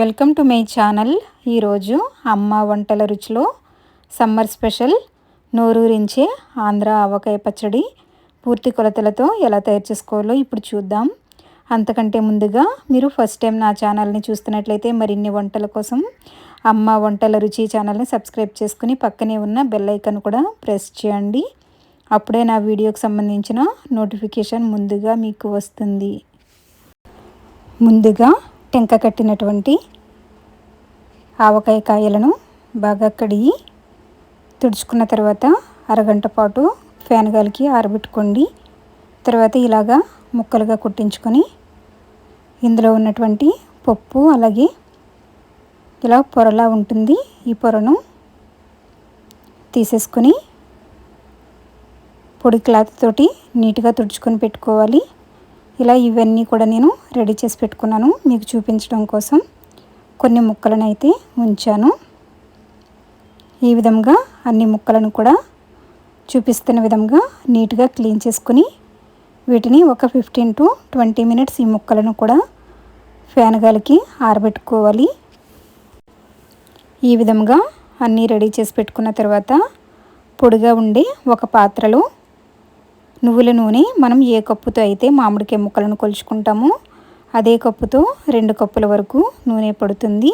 Welcome to my channel. ఈరోజు అమ్మ వంటల రుచిలో సమ్మర్ స్పెషల్ నోరూరించే ఆంధ్ర ఆవకాయ పచ్చడి పూర్తి కొలతలతో ఎలా తయారు చేసుకోవాలో ఇప్పుడు చూద్దాం. అంతకంటే ముందుగా మీరు ఫస్ట్ టైం నా ఛానల్ని చూస్తున్నట్లయితే మరిన్ని వంటల కోసం అమ్మ వంటల రుచి ఛానల్ని సబ్స్క్రైబ్ చేసుకుని పక్కనే ఉన్న బెల్ ఐకన్ కూడా ప్రెస్ చేయండి. అప్పుడే నా వీడియోకి సంబంధించిన నోటిఫికేషన్ ముందుగా మీకు వస్తుంది. ముందుగా టెంక కట్టినటువంటి ఆవకాయ కాయలను బాగా కడిగి తుడుచుకున్న తర్వాత అరగంట పాటు ఫ్యాన్ గాలికి ఆరబెట్టుకోండి. తర్వాత ఇలాగా ముక్కలుగా కుట్టించుకొని ఇందులో ఉన్నటువంటి పప్పు అలాగే ఇలా పొరలా ఉంటుంది. ఈ పొరను తీసేసుకొని పొడి క్లాత్ తోటి నీట్గా తుడుచుకొని పెట్టుకోవాలి. ఇలా ఇవన్నీ కూడా నేను రెడీ చేసి పెట్టుకున్నాను మీకు చూపించడం కోసం. కొన్ని ముక్కలను అయితే ఉంచాను. ఈ విధంగా అన్ని ముక్కలను కూడా చూపిస్తున్న విధంగా నీట్గా క్లీన్ చేసుకుని వీటిని ఒక ఫిఫ్టీన్ టు ట్వంటీ మినిట్స్ ఈ ముక్కలను కూడా ఫ్యాన్ గాలికి ఆరబెట్టుకోవాలి. ఈ విధంగా అన్నీ రెడీ చేసి పెట్టుకున్న తర్వాత పొడిగా ఉండే ఒక పాత్రలో నువ్వుల నూనె మనం ఏ కప్పుతో అయితే మామిడికాయ ముక్కలను కొలుచుకుంటామో అదే కప్పుతో రెండు కప్పుల వరకు నూనె పడుతుంది.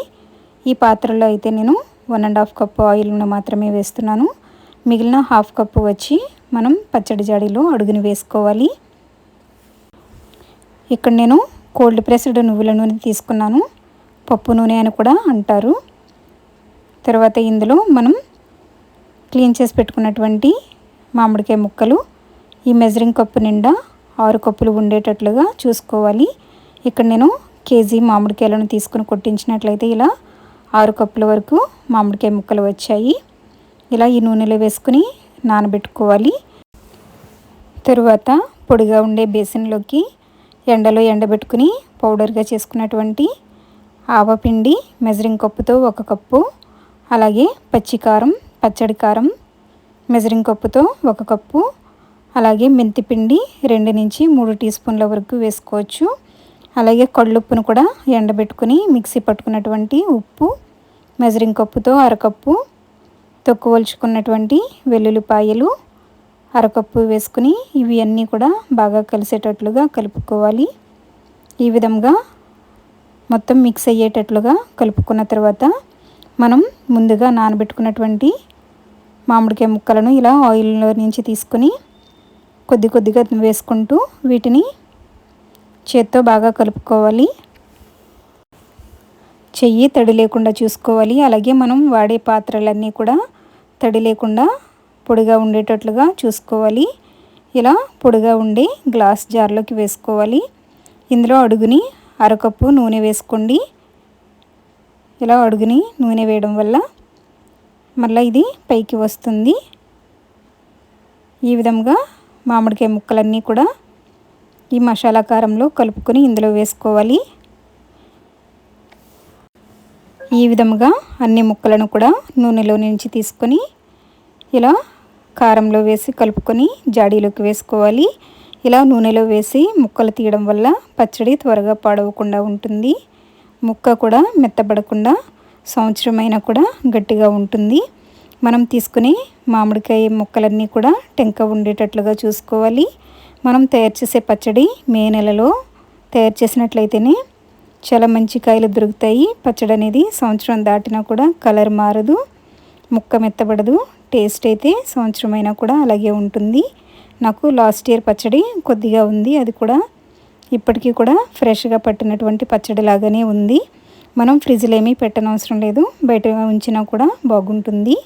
ఈ పాత్రలో అయితే నేను వన్ అండ్ హాఫ్ కప్పు ఆయిల్ను మాత్రమే వేస్తున్నాను. మిగిలిన హాఫ్ కప్పు వచ్చి మనం పచ్చడి జాడీలో అడుగుని వేసుకోవాలి. ఇక్కడ నేను కోల్డ్ ప్రెస్డ్ నువ్వుల నూనె తీసుకున్నాను. పప్పు నూనె అని కూడా అంటారు. తర్వాత ఇందులో మనం క్లీన్ చేసి పెట్టుకున్నటువంటి మామిడికాయ ముక్కలు ఈ మెజరింగ్ కప్పు నిండా ఆరు కప్పులు ఉండేటట్లుగా చూసుకోవాలి. ఇక్కడ నేను కేజీ మామిడికాయలను తీసుకుని కొట్టించినట్లయితే ఇలా ఆరు కప్పుల వరకు మామిడికాయ ముక్కలు వచ్చాయి. ఇలా ఈ నూనెలో వేసుకుని నానబెట్టుకోవాలి. తరువాత పొడిగా ఉండే బేసిన్లోకి ఎండలో ఎండబెట్టుకుని పౌడర్గా చేసుకున్నటువంటి ఆవపిండి మెజరింగ్ కప్పుతో ఒక కప్పు అలాగే పచ్చికారం పచ్చడి కారం మెజరింగ్ కప్పుతో ఒక కప్పు అలాగే మెంతిపిండి రెండు నుంచి మూడు టీ స్పూన్ల వరకు వేసుకోవచ్చు. అలాగే కళ్ళుప్పును కూడా ఎండబెట్టుకుని మిక్సీ పట్టుకున్నటువంటి ఉప్పు మెజరింగ్ కప్పుతో అరకప్పు తొక్కువలుచుకున్నటువంటి వెల్లుల్లిపాయలు అరకప్పు వేసుకుని ఇవి అన్నీ కూడా బాగా కలిసేటట్లుగా కలుపుకోవాలి. ఈ విధంగా మొత్తం మిక్స్ అయ్యేటట్లుగా కలుపుకున్న తర్వాత మనం ముందుగా నానబెట్టుకున్నటువంటి మామిడికాయ ముక్కలను ఇలా ఆయిల్లో నుంచి తీసుకుని కొద్ది కొద్దిగా వేసుకుంటూ వీటిని చేత్తో బాగా కలుపుకోవాలి. చెయ్యి తడి లేకుండా చూసుకోవాలి. అలాగే మనం వాడే పాత్రలన్నీ కూడా తడి లేకుండా పొడిగా ఉండేటట్లుగా చూసుకోవాలి. ఇలా పొడిగా ఉండే గ్లాస్ జార్లోకి వేసుకోవాలి. ఇందులో అడుగుని అరకప్పు నూనె వేసుకోండి. ఇలా అడుగుని నూనె వేయడం వల్ల మళ్ళీ ఇది పైకి వస్తుంది. ఈ విధంగా మామిడికాయ ముక్కలన్నీ కూడా ఈ మసాలా కారంలో కలుపుకొని ఇందులో వేసుకోవాలి. ఈ విధముగా అన్ని ముక్కలను కూడా నూనెలో నుంచి తీసుకొని ఇలా కారంలో వేసి కలుపుకొని జాడీలోకి వేసుకోవాలి. ఇలా నూనెలో వేసి ముక్కలు తీయడం వల్ల పచ్చడి త్వరగా పాడవకుండా ఉంటుంది. ముక్క కూడా మెత్తబడకుండా సంవత్సరమైనా కూడా గట్టిగా ఉంటుంది. మనం తీసుకుని మామిడికాయ ముక్కలన్నీ కూడా టెంక ఉండేటట్లుగా చూసుకోవాలి. మనం తయారు చేసే పచ్చడి మే నెలలో తయారు చేసినట్లయితేనే చాలా మంచి కాయలు దొరుకుతాయి. పచ్చడి అనేది సంవత్సరం దాటినా కూడా కలర్ మారదు ముక్క మెత్తబడదు టేస్ట్ అయితే సంవత్సరం అయినా కూడా అలాగే ఉంటుంది. నాకు లాస్ట్ ఇయర్ పచ్చడి కొద్దిగా ఉంది అది కూడా ఇప్పటికీ కూడా ఫ్రెష్గా పట్టినటువంటి పచ్చడి లాగానే ఉంది. మనం ఫ్రిడ్జ్లో ఏమీ పెట్టనవసరం లేదు బయట ఉంచినా కూడా బాగుంటుంది.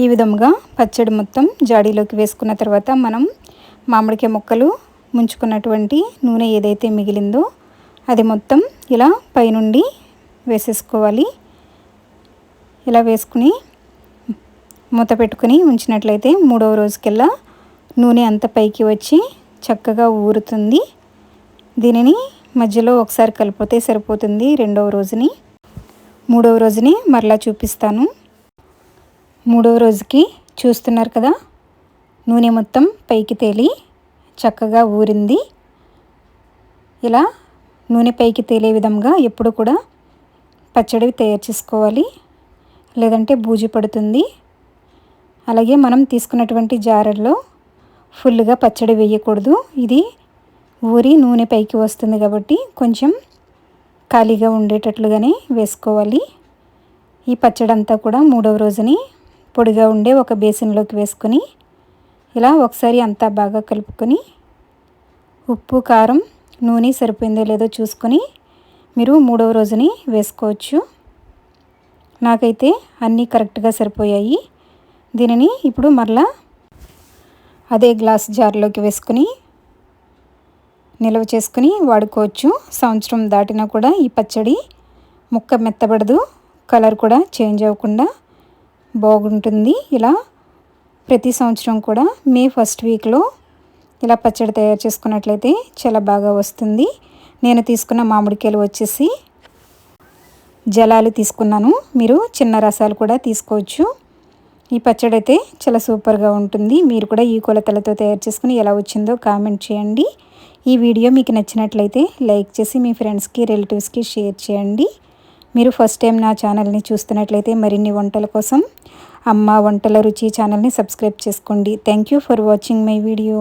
ఈ విధంగా పచ్చడి మొత్తం జాడీలోకి వేసుకున్న తర్వాత మనం మామిడికాయ ముక్కలు ముంచుకున్నటువంటి నూనె ఏదైతే మిగిలిందో అది మొత్తం ఇలా పైనుండి వేసేసుకోవాలి. ఇలా వేసుకుని మూత పెట్టుకుని ఉంచినట్లయితే మూడవ రోజుకెల్లా నూనె అంత పైకి వచ్చి చక్కగా ఊరుతుంది. దీనిని మధ్యలో ఒకసారి కలిపితే సరిపోతుంది రెండవ రోజుని. మూడవ రోజుని మరలా చూపిస్తాను. మూడవ రోజుకి చూస్తున్నారు కదా. నూనె మొత్తం పైకి తేలి చక్కగా ఊరింది. ఇలా నూనె పైకి తేలే విధంగా ఎప్పుడు కూడా పచ్చడి తయారు చేసుకోవాలి. లేదంటే బూజు పడుతుంది. అలాగే మనం తీసుకున్నటువంటి జారల్లో ఫుల్గా పచ్చడి వేయకూడదు. ఇది ఊరి నూనె పైకి వస్తుంది కాబట్టి కొంచెం ఖాళీగా ఉండేటట్లుగానే వేసుకోవాలి. ఈ పచ్చడి అంతా కూడా మూడవ రోజుని పొడిగా ఉండే ఒక బేసిన్లోకి వేసుకొని ఇలా ఒకసారి అంతా బాగా కలుపుకొని ఉప్పు కారం నూనె సరిపోయిందో లేదో చూసుకొని మీరు మూడవ రోజుని వేసుకోవచ్చు. నాకైతే అన్నీ కరెక్ట్గా సరిపోయాయి. దీనిని ఇప్పుడు మరలా అదే గ్లాస్ జార్లోకి వేసుకుని నిల్వ చేసుకుని వాడుకోవచ్చు. సంవత్సరం దాటినా కూడా ఈ పచ్చడి ముక్క మెత్తబడదు కలర్ కూడా చేంజ్ అవ్వకుండా బాగుంటుంది. ఇలా ప్రతి సంవత్సరం కూడా మే ఫస్ట్ వీక్లో ఇలా పచ్చడి తయారు చేసుకున్నట్లయితే చాలా బాగా వస్తుంది. నేను తీసుకున్న మామిడికాయలు వచ్చేసి జలాలు తీసుకున్నాను. మీరు చిన్న రసాలు కూడా తీసుకోవచ్చు. ఈ పచ్చడి అయితే చాలా సూపర్గా ఉంటుంది. మీరు కూడా ఈ కొలతలతో తయారు చేసుకుని ఎలా వచ్చిందో కామెంట్ చేయండి. ఈ వీడియో మీకు నచ్చినట్లయితే లైక్ చేసి మీ ఫ్రెండ్స్కి రిలేటివ్స్కి షేర్ చేయండి. మీరు ఫస్ట్ టైం నా ఛానల్ని చూస్తున్నట్లయితే మరిన్ని వంటల కోసం అమ్మ వంటల రుచి ఛానల్ని సబ్స్క్రైబ్ చేసుకోండి. Thank you for watching my video